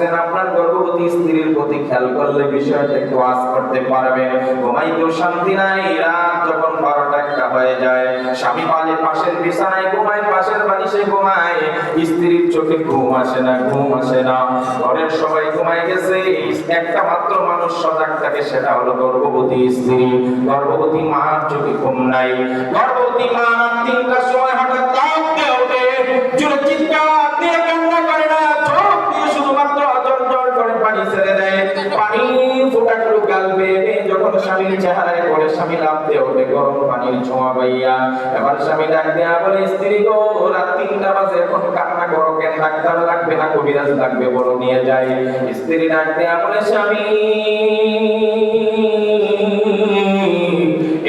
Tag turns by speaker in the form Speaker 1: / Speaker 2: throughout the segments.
Speaker 1: করছেন আপনার গর্ভবতী স্ত্রীর প্রতি খেয়াল করলে বিষয়টা একটু আজ করতে পারবেন। ঘুমাইতেও শান্তি নাই, রাত যখন বারোটা একটা হয়ে যায়। স্বামী পালে পাশের বিছানায় ঘুমায়, পাশের বালিশে ঘুমায়। স্ত্রীর চোখে ঘুম আসে না, ঘুম আসে না। ঘরের সবাই ঘুমায় গেছে। একটা মাত্র মানুষ সজাগ থাকে, সেটা হলো গর্ভবতী স্ত্রী। গর্ভবতী মার চোখে ঘুম নাই। গর্ভবতী মা তিনটার সময় হঠাৎ কান্না করো, কেন ডাক্তার লাগবে না, কবিরাজ লাগবে নিয়ে যাই। স্ত্রী ডাক দেয়া বলে স্বামী।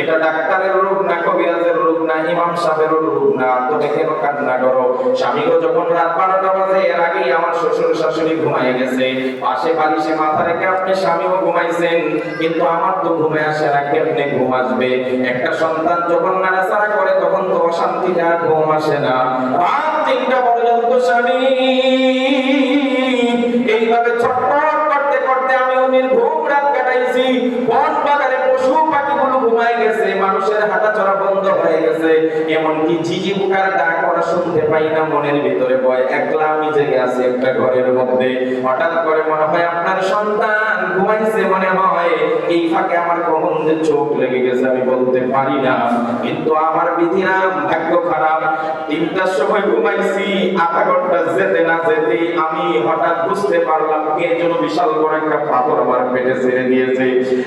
Speaker 1: এটা ডাক্তারের না, কবিরাজের না, ইমাম সাহেবের না। কান্না করো? যখন রাত বারোটা বাজে, এর আগেই আমার শ্বশুর শাশুড়ি গেছে। পাশে বালিশে মাথা রেখে আপনি স্বামীও ঘুমাইছেন। কিন্তু আমার তো ঘুমে আসে না ঘুম আসবে? একটা সন্তান যখন নাড়াচাড়া করে, তখন তো অশান্তি না ঘুম আসে না। তিনটা পর্যন্ত স্বামী। এইভাবে ছটফট করতে করতে আমি উনির ঘুম রাত কাটাইছি। বন বাগানে পশু পাখিগুলো ঘুমায় গেছে, মানুষের হাঁটাচলা বন্ধ হয়ে গেছে। এমনকি ঝিঝি পোকার ডাক ওরা শুনতে পাই না, মনের ভিতরে ভয়। একলা আমি জেগে আছি একটা ঘরের মধ্যে। হঠাৎ করে মনে হয় আপনার সন্তান ঘুমাইছে মনে হয়। এই ফাঁকে আমার কখন যে চোখ লেগে গেছে আমি বলতে পারি না। কিন্তু আমার বিধিরাম ভাগ্য খারাপ। তিনটার সময় ঘুমাইছি, আধা ঘণ্টা যেতে না যেতে আমি হঠাৎ বুঝতে পারলাম কে যেন বিশাল বড় একটা পাথর আমার পেটে ছেড়ে দিয়েছে।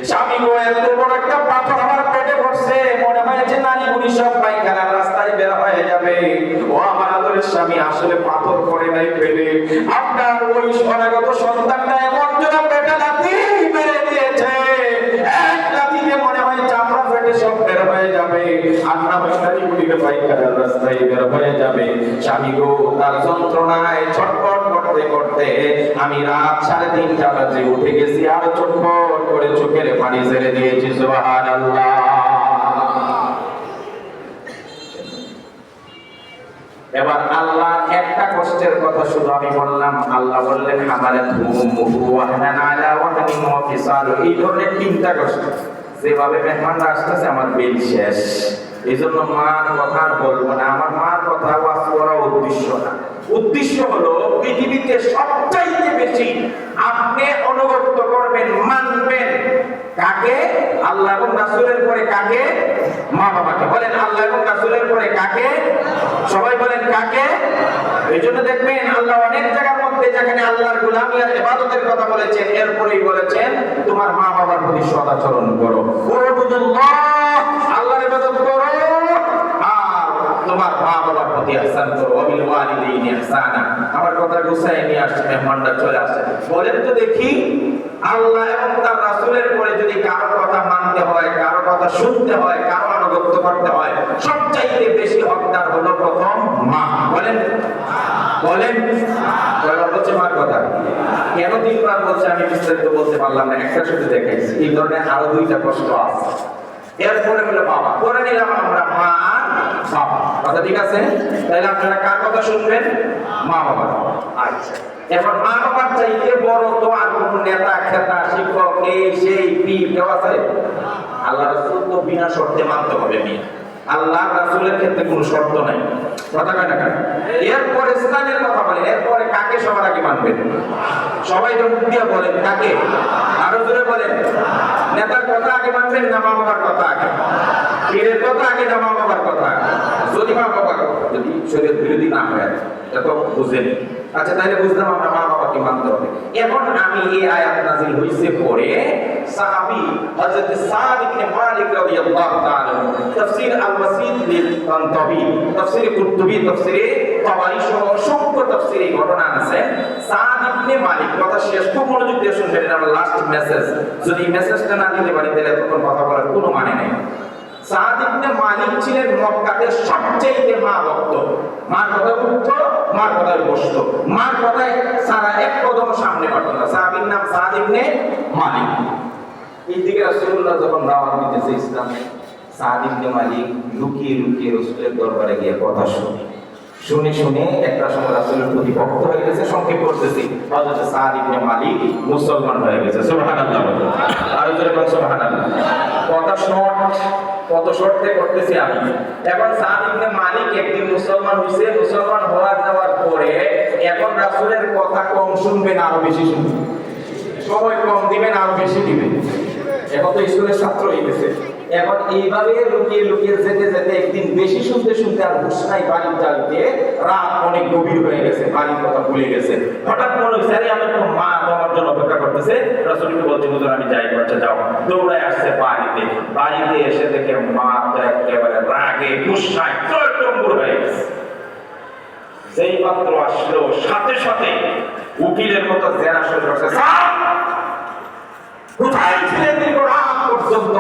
Speaker 1: স্বামী গো, এত বড় একটা পাথর আমার পেটে পড়ছে মনে হয় যে নারী বুড়ি সব পাইখানা রাস্তায় বের হয়ে যাবে। ও আমার আদরের স্বামী, আসলে পাথর পড়ে নাই পেটে। আপনার ওই অনাগত সন্তানটা এমন যেন পেটে লাথি মেরে দিয়েছে। না হয় নারী বুড়িকে রাস্তায় বের হয়ে যাবে। স্বামী গো, তার যন্ত্রণায় ছটফট করতে করতে আমি রাত সাড়ে তিনটা বাজে উঠে গেছি আর ছটফট করে চোখের পানি ছেড়ে দিয়েছি, সুবহানাল্লাহ। এবার আল্লাহ একটা কষ্টের কথা শুধু আমি বললাম, আল্লাহ বললেন আমারে এই ধরনের তিনটা কষ্ট। যেভাবে মেহমানরা আসতেছে, আমার বিল শেষ। এই জন্য মার কথা বলব না। আমার মার কথা ওয়াজ করা উদ্দেশ্য না। উদ্দেশ্য হলো পৃথিবীতে সবচাইতে বেশি আপনি অনুগত করবেন মানবেন। কাকে? আল্লাহ এবং রাসূলের পরে কাকে? মা বাবাকে। বলেন আল্লাহ এবং রাসূলের পরে কাকে? সবাই বলেন কাকে? এই জন্য দেখবেন আল্লাহ অনেক জায়গার মধ্যে যেখানে আল্লাহর গোলামি আর ইবাদতের কথা বলেছেন এরপরেই বলেছেন তোমার মা বাবার প্রতি সদাচরণ করো। আল্লাহর ইবাদত করো। তোমার মা বাবার প্রতি ইহসান করো ওয়াবিল ওয়ালিদাইনি ইহসানা। আমার কথা গুছাই নিয়ে আসছে, মেহমানরা চলে আসে বলেন তো দেখি, আল্লাহ এবং তার রাসূলের পরে যদি কারও কথা মানতে হয়, কারও কথা শুনতে হয়, কারও আনুগত্য করতে হয়, সবচাইতে বেশি হকদার হলো প্রথম মা। বলেন। বলেন। বলছে মার কথা। কেন তিনবার বলছে আমি বিস্তারিত বলতে পারলাম না, একটা শুধু দেখাইছি। এই ধরনের আরও দুইটা প্রশ্ন আছে। এরপরে হলো বাবা। করে নিলাম আমরা মা। আর কথা ঠিক আছে। তাহলে আপনারা কার কথা শুনবেন? মা বাবা আচ্ছা এখন মা বাবার চাইতে বড় তো আর নেতা, খেতা, শিক্ষক আল্লাহ রাসূল তো বিনা শর্তে মানতে হবে মেয়ে। আল্লাহ রাসূলের ক্ষেত্রে কোনো শর্ত নাই। এরপরে স্থানের কথা বলেন, এরপরে কাকে সবার আগে মানবেন? সবাই মুখ দিয়ে বলেন, কাকে? আরও জোরে বলেন। নেতার কথা আগে মানবেন না মা বাবার কথা আগে? কথা আগে বাবার কথা। যদি মা যদি শরীর বিরোধী না হয়, এটা তো বুঝেন। আচ্ছা তাহলে বুঝলাম আমরা মা বাবাকে মানতে হবে। এখন আমি এই আয়াত নাজিল হইছে পরে হযরত সাদ ইবনে মালিক রাদিয়াল্লাহু তাআলা তাফসীর আল লিল তাফসীর তাবারি সহ অসংখ্য ঘটনা আছে। সাদ ইবনে মালিক, কথা শেষ, খুব মনোযোগ দিয়ে শুনবেন আমার লাস্ট মেসেজ যদি মেসেজটা না দিতে পারি, তাহলে তখন কথা বলার কোনো মানে নেই। সাদ মালিক ছিলেন মক্কাতে সবচেয়ে মা ভক্ত। মার কথা উঠত, মার কথায় বসতো। মার কথায় সারা এক কদম সামনে পারত না সাহাবীর নাম সাদ ইবনে মালিক। এই দিকে রাসূলুল্লাহ যখন দাওয়াত দিতেছে ইসলামে, সাদ মালিক লুকিয়ে লুকিয়ে রাসূলের দরবারে গিয়ে কথা শুনে শুনে শুনে একটা সময় রাসূলের প্রতি ভক্ত হয়ে গেছে, সংক্ষেপ করতেছি। হযরত সাদ ইবনে মালিক মুসলমান হয়ে গেছে। সুবহানাল্লাহ জোরে কোন সুবহানাল্লাহ। শর্ট, কত করতেছি আমি। এখন সাদ ইবনে মালিক একদিন মুসলমান হইছে, মুসলমান হওয়া যাওয়ার পরে এখন রাসূলের কথা কম শুনবেন, আরও বেশি শুনবেন। সময় কম দিবেন, আরও বেশি দিবেন। এখন তো স্কুলের ছাত্র হয়ে গেছে এখন এইভাবে লুকিয়ে লুকিয়ে যেতে যেতে একদিন বেশি শুনতে শুনতে আর হুশ নাই বাড়ির চালিতে রাত অনেক গভীর হয়ে গেছে, বাড়ির কথা ভুলে গেছে। হঠাৎ মনে হয়েছে আরে আমার তো মা আমার জন্য অপেক্ষা করতেছে। রসুলকে বলছে, হুজুর, আমি যাই করছে যাও। দৌড়ায় আসছে বাড়িতে। বাড়িতে এসে দেখে মা তো একেবারে রাগে গুসায় টম্বুর হয়ে গেছে। যেই মাত্র আসলো, সাথে সাথে উকিলের মতো জেরা শুরু করছে কোথায় ছিলেন দীর্ঘ রাত পর্যন্ত?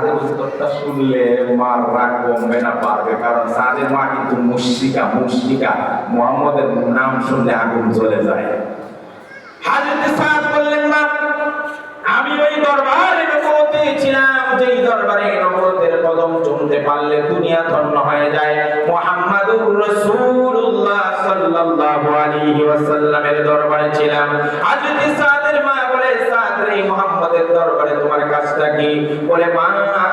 Speaker 1: সাদের উত্তরটা শুনলে মার রাগ কমবে না পারবে কারণ সাদের মা কিন্তু মুশিকা মুশিকা মোহাম্মদের নাম শুনলে আগুন চলে যায়। সাদ আমি ওই দরবারে নবুয়তে ছিলাম, যেই দরবারে নবুয়তের কদম চুমতে পারলে দুনিয়া ধন্য হয়ে যায়। মুহাম্মাদুর রাসূলুল্লাহ সাল্লাল্লাহু আলাইহি ওয়াসাল্লামের দরবারে ছিলাম। হযরত সাদের মা বলে, সাদ রে মুহাম্মাদের দরবারে তোমার কাজটা কি? বলে, মা,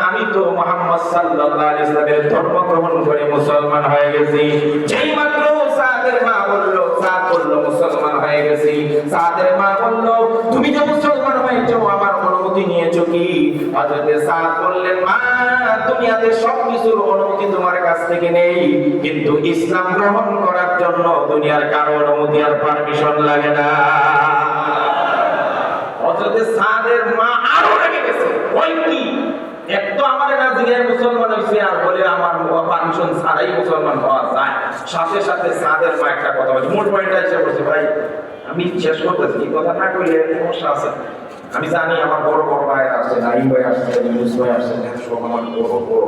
Speaker 1: আমি তো মুহাম্মদ সাল্লাল্লাহু আলাইহি ওয়াসাল্লামের ধর্ম গ্রহণ করে মুসলমান হয়ে গেছি। যেই মাত্র সাদের মা বলল, সাদ বলল মুসলমান হয়ে গেছি। সাদের মা বলল, তুমি যে মুসলমান হয়েছো আমার অনুমতি নিয়েছো কি? হযরত সাদ বললেন, মা, দুনিয়াতে সব কিছুর অনুমতি তোমার কাছ থেকে নেই। কিন্তু ইসলাম গ্রহণ করার জন্য দুনিয়ার কারও অনুমতি আর পারমিশন লাগে না। হযরত সাদের মা আরও রেগে গেছে, ওই কি? এক তো আমার না জিগায় মুসলমান হইছে, আর বলে আমার পারমিশন ছাড়াই মুসলমান হওয়া যায়। সাথে সাথে সাদের মা একটা কথা বলছে মূল পয়েন্টটা এসে বলছে, ভাই, আমি শেষ করতেছি কথা না কইলে সমস্যা আছে। আমি জানি আমার বড় বড় ভাই আসছে নাইম ভাই আসছে ইউনুস ভাই আসছে সব আমার বড় বড়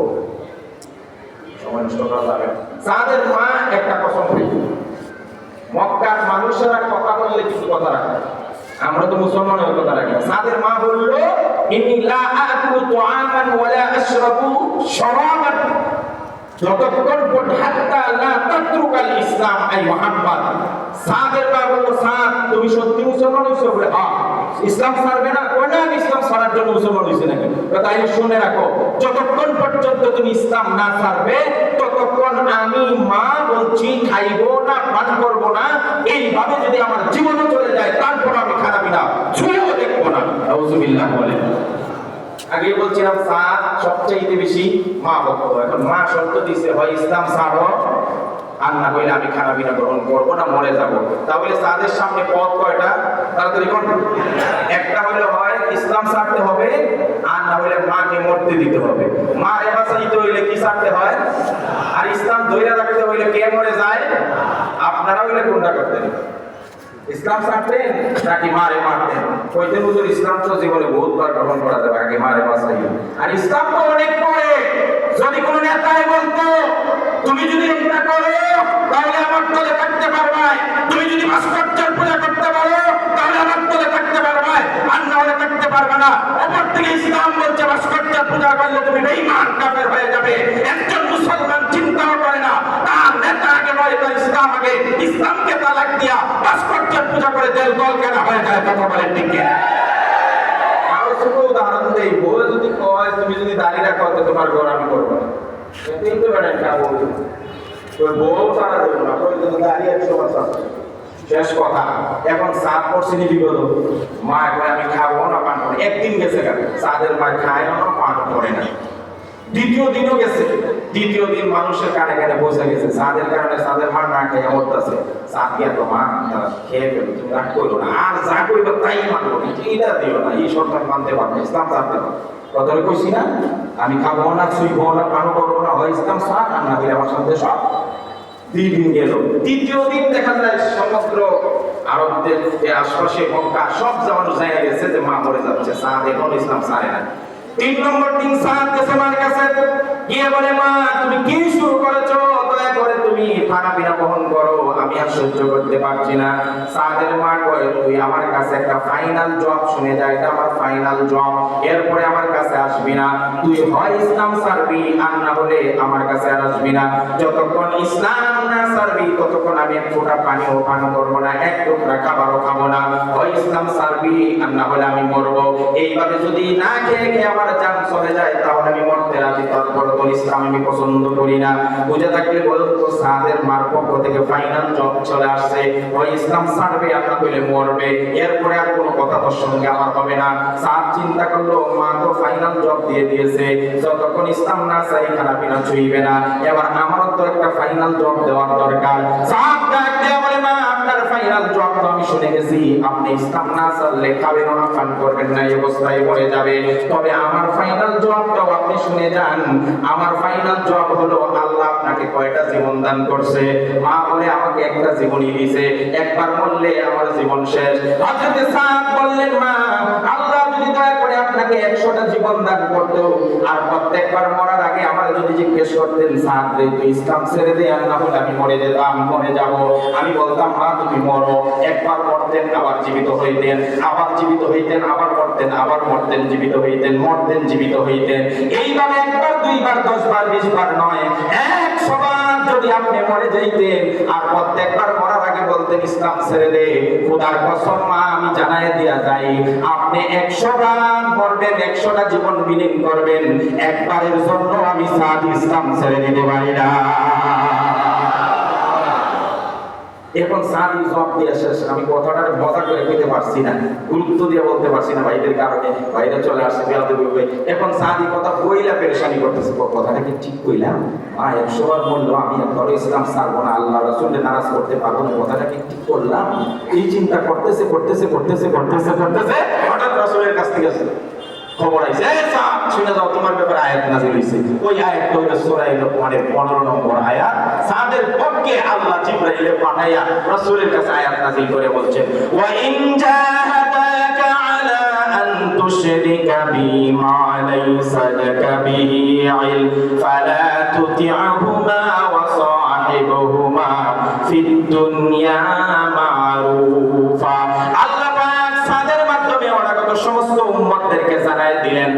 Speaker 1: সময় নষ্ট করা যাবে না। সাদের মা একটা মক্কার মানুষেরা কথা বললে কিছু কথা রাখে আমরা তো মুসলমান হয়ে কথা রাখি না। সাদের মা বলল, ইন্নী লা আকুলু তুআমান ওয়ালা আশরাবু শারাবান। যতক্ষণ পর্যন্ত হাত্তা লা তাতরুকাল ইসলাম আই মুহাম্মদ। সাদের বলল তুমি সত্যি মুসলমান হইছো বলে হ্যাঁ ইসলাম ছাড়বে না? কই না, আমি ইসলাম ছাড়ার জন্য মুসলমান হইছে নাকি তো তাইলে শুনে রাখো, যতক্ষণ পর্যন্ত তুমি ইসলাম না ছাড়বে, ততক্ষণ আমি মা বলছি, খাইবো না পান করব না, এইভাবে যদি আমার জীবনে চলে যায়, তারপর আমি খারাপি না, ছুঁয়েও দেখব না। আউযুবিল্লাহ বলে। আগে বলছিলাম, সাত সবচেয়ে বেশি মা ভক্ত। এখন মা শর্ত দিছে, হয় ইসলাম ছাড়ো আর না হইলে আমি খানা পিনা গ্রহণ করব না, মরে যাব। তাহলে তাদের সামনে পথ কয়টা? তাড়াতাড়ি একটা হলে হয় ইসলাম ছাড়তে হবে, আর না হইলে মাকে মরতে দিতে হবে। মা এবাসা দিতে হইলে কি ছাড়তে হয়? আর ইসলাম ধৈর্য রাখতে হইলে কে মরে যায়? আপনারা হইলে কোনটা করতেন ইসলাম ছাড়তেন নাকি মারে মারতেন কইতে হুজুর ইসলাম তো জীবনে বহুতবার গ্রহণ করা যাবে, আগে মারে বাঁচাই আর ইসলাম তো অনেক পরে, যদি কোনো নেতাই বলতো তুমি যদি এটা করো, তাহলে আমার তলে থাকতে পারবে। তুমি যদি ভাস্কর্যের পূজা করতে পারো, তাহলে আমার তলে থাকতে পারবে। আর না থাকতে পারবে না। অপর থেকে ইসলাম বলছে ভাস্কর্যের পূজা করলে তুমি বেঈমান, কাফের হয়ে যাবে। একজন মুসলমান চিন্তাও করে না। তার নেতা আগে নয় তার ইসলাম আগে। ইসলামকে তালাক দিয়া ভাস্কর্যের পূজা করে দেল দল কেনা হয়ে যায়। কথা বলেন ঠিক উদাহরণ দেই, বউ যদি কয়, তুমি যদি দাঁড়িয়ে রাখো তোমার ঘর আমি করব বউ তো দেবো না ওই দাঁড়িয়ে একশো শেষ কথা এখন সাত পড়ছিনি বিপদ মা একবার আমি খাব না পান করে একদিন গেছে কেন সাদের মা খায় না পান করে না দ্বিতীয় দিনও গেছে দ্বিতীয় দিন মানুষের কানে কানে বসে গেছে সাদের কারণে সাদের মা না খেয়ে মরতেছে সাদ গিয়া তো মা খেয়ে ফেলো তুমি রাগ করল না আর যা করবে তাই মানবো। এটা দিও না, এই সরকার মানতে পারবে ইসলাম ছাড়তে পারবে। কথাটা কইছি না, আমি খাব না ছুইবো না করব না, হয় ইসলাম আর না হলে আমার সব। দুই দিন গেল। তৃতীয় দিন দেখা যায় সমগ্র আরবদের আশপাশে মক্কা, সব জামানো গেছে যে মা মরে যাচ্ছে সাদ এখন ইসলাম ছাড়ে না। তিন নম্বর দিন সাদ গেছে মার কাছে। গিয়ে বলে, মা, তুমি কি শুরু করেছ? দয়া করে তুমি খানা পিনা বহন করো, আমি আর সহ্য করতে পারছি না। সাদের মা কয়, তুই আমার কাছে একটা ফাইনাল জব শুনে যা, এটা আমার ফাইনাল জব এরপরে আমার কাছে আসবি না। তুই হয় ইসলাম সারবি আর না হলে আমার কাছে আর আসবি না। যতক্ষণ ইসলাম না সারবি ততক্ষণ আমি এক ফোঁটা পানিও পান করব না, এক টুকরা খাবারও খাব না। হয় ইসলাম সারবি আর না হলে আমি মরবো। এইভাবে যদি না খেয়ে খেয়ে আমার জান চলে যায়, তাহলে আমি মরতে রাজি, তারপর তো ইসলাম আমি পছন্দ করি না। বুঝে থাকলে বলুন তো সাদের মার পক্ষ থেকে ফাইনাল জব চলে আসছে, ওই ইসলাম ছাড়বে আর না হলে মরবে। এরপরে আর কোনো কথা তোর সঙ্গে আমার হবে না। সাদ চিন্তা করল, মা তো ফাইনাল জব দিয়ে দিয়েছে। যতক্ষণ ইসলাম না চাই খানা পিনা ছুঁইবে না। এবার আমারও তো একটা ফাইনাল জব দেওয়ার দরকার। সাদ ডাক দিয়ে বলে, মা, আপনার ফাইনাল জব তো আমি শুনে গেছি। আপনি ইসলাম না চাললে খাবেন না, পান করবেন না, এই অবস্থায় পড়ে যাবে। তবে আমার ফাইনাল জবটাও আপনি শুনে যান। আমার ফাইনাল জব হলো, আল্লাহ আপনাকে কয়টা জীবন দান করছে। মা বলে, আমাকে একটা জীবনই দিয়েছে। একবার মরলে আমার জীবন শেষ। হযরতে সাদ বললেন, মা, আল্লাহ যদি দয়া করে আপনাকে 100টা জীবন দান করতো, আর প্রত্যেকবার মরার আগে আমার যদি জিজ্ঞেস করতেন, সাদ রে, তুই ইসলাম ছেড়ে দে, আর না হলে আমি মরে যেতাম, মরে যাব। আমি বলতাম, মা, তুমি মরো। একবার মরতেন, আবার জীবিত হইতেন, আবার জীবিত হইতেন, আবার মরতেন, আবার মরতেন, জীবিত হইতেন, মরতেন, জীবিত হইতেন। এইভাবে একবার, দুইবার, দশবার, বিশবার নয় একশো বার যদি আপনি মরে যাইতেন। আর প্রত্যেকবার মরার আগে বলতেন, ইসলাম ছেড়ে দে কসম, মা, আমি জানাই দিয়া যাই। আপনি একশো বার মরবেন, একশোটা জীবন বিলীন করবেন। একবারের জন্য আমি সাদ ইসলাম ছেড়ে দিতে পারি না। এখন সাদি জব দিয়ে শেষ। আমি কথাটা মজা করে কইতে পারছি না, গুরুত্ব দিয়ে বলতে পারছি না ভাইদের কারণে। ভাইরা চলে আসছে বেয়াতে বলবে এখন সাদি কথা কইলা পেরেশানি করতেছে। কথাটা কি ঠিক কইলাম? আর একশো বার বলল, আমি একবার ইসলাম সারবো না আল্লাহ রসুলের নারাজ করতে পারব না। কথাটা কি ঠিক করলাম? এই চিন্তা করতেছে করতেছে করতেছে করতেছে করতেছে, হঠাৎ রসুলের কাছ থেকে। খবর আইছে শুনে যাও তোমার ব্যাপারে আয়াত নাযিল হইছে। ওই আয়াত হইল সূরা লোকমানের 15 নম্বর আয়াত। সাদের পক্ষে আল্লাহ জিবরাইলে পাঠাইয়া রাসূলের কাছে আয়াত নাযিল করে বলছেন, ওয়া ইন জাহাদাকা আলা আন তুশরিকা বি মা লাইসা লাকা বিহি ইলম, ফালা তুতি'হুমা ওয়া সাহিবহুমা ফিদ দুনিয়া মারুফা। আল্লাহ পাক সাদের মাধ্যমে সমস্ত উম্মতদেরকে জানাই দিলেন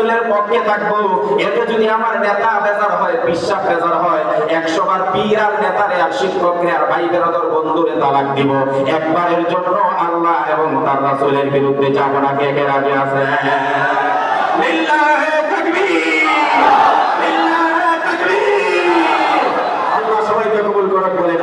Speaker 1: রাসূলের পক্ষে থাকব এতে যদি আমার নেতা বেজার হয় বিশ্বাস বেজার হয় একশো বার পীর আর নেতারে আর শিক্ষককে আর ভাই বেরোদর বন্ধুরে তালাক দিব। একবারের জন্য আল্লাহ এবং তার রাসূলের বিরুদ্ধে যাব না কে কে রাজি আছে? লিল্লাহে তাকবীর। লিল্লাহে তাকবীর আল্লাহ সবাইকে কবুল করুন বলেন